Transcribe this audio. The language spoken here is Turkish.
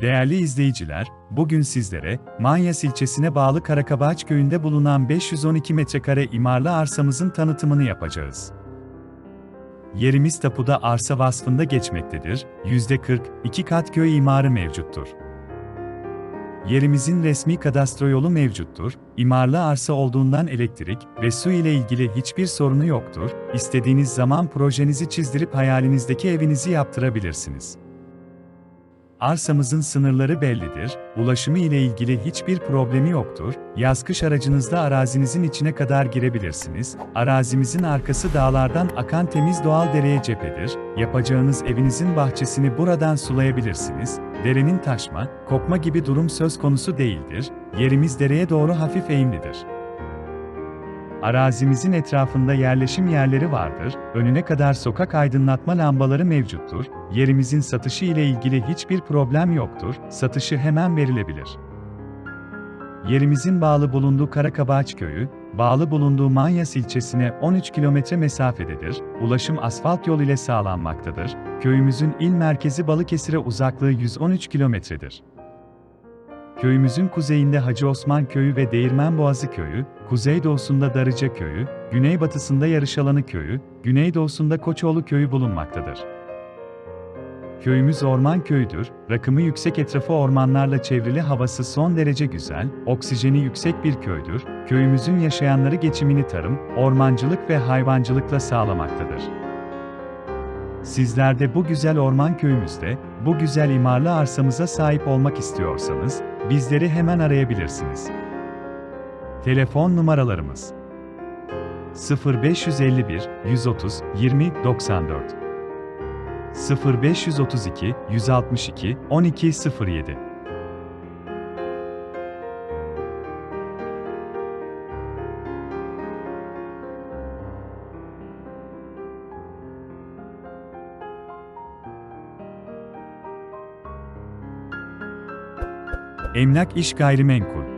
Değerli izleyiciler, bugün sizlere Manyas ilçesine bağlı Karakabaç köyünde bulunan 512 metrekare imarlı arsamızın tanıtımını yapacağız. Yerimiz tapuda arsa vasfında geçmektedir, %40, iki kat köy imarı mevcuttur. Yerimizin resmi kadastro yolu mevcuttur, imarlı arsa olduğundan elektrik ve su ile ilgili hiçbir sorunu yoktur, İstediğiniz zaman projenizi çizdirip hayalinizdeki evinizi yaptırabilirsiniz. Arsamızın sınırları bellidir, ulaşımı ile ilgili hiçbir problemi yoktur, yaz-kış aracınızla arazinizin içine kadar girebilirsiniz, arazimizin arkası dağlardan akan temiz doğal dereye cephedir, yapacağınız evinizin bahçesini buradan sulayabilirsiniz, derenin taşma, kopma gibi durum söz konusu değildir, yerimiz dereye doğru hafif eğimlidir. Arazimizin etrafında yerleşim yerleri vardır, önüne kadar sokak aydınlatma lambaları mevcuttur, yerimizin satışı ile ilgili hiçbir problem yoktur, satışı hemen verilebilir. Yerimizin bağlı bulunduğu Karakabaç köyü, bağlı bulunduğu Manyas ilçesine 13 kilometre mesafededir, ulaşım asfalt yol ile sağlanmaktadır, köyümüzün il merkezi Balıkesir'e uzaklığı 113 kilometredir. Köyümüzün kuzeyinde Hacı Osman Köyü ve Değirmenboğazı Köyü, kuzeydoğusunda Darıca Köyü, güneybatısında Yarışalanı Köyü, güneydoğusunda Koçoğlu Köyü bulunmaktadır. Köyümüz orman köyüdür, rakımı yüksek etrafı ormanlarla çevrili havası son derece güzel, oksijeni yüksek bir köydür, köyümüzün yaşayanları geçimini tarım, ormancılık ve hayvancılıkla sağlamaktadır. Sizler de bu güzel orman köyümüzde, bu güzel imarlı arsamıza sahip olmak istiyorsanız, bizleri hemen arayabilirsiniz. Telefon numaralarımız. 0551 130 20 94 0532 162 12 07 Emlak İş Gayrimenkul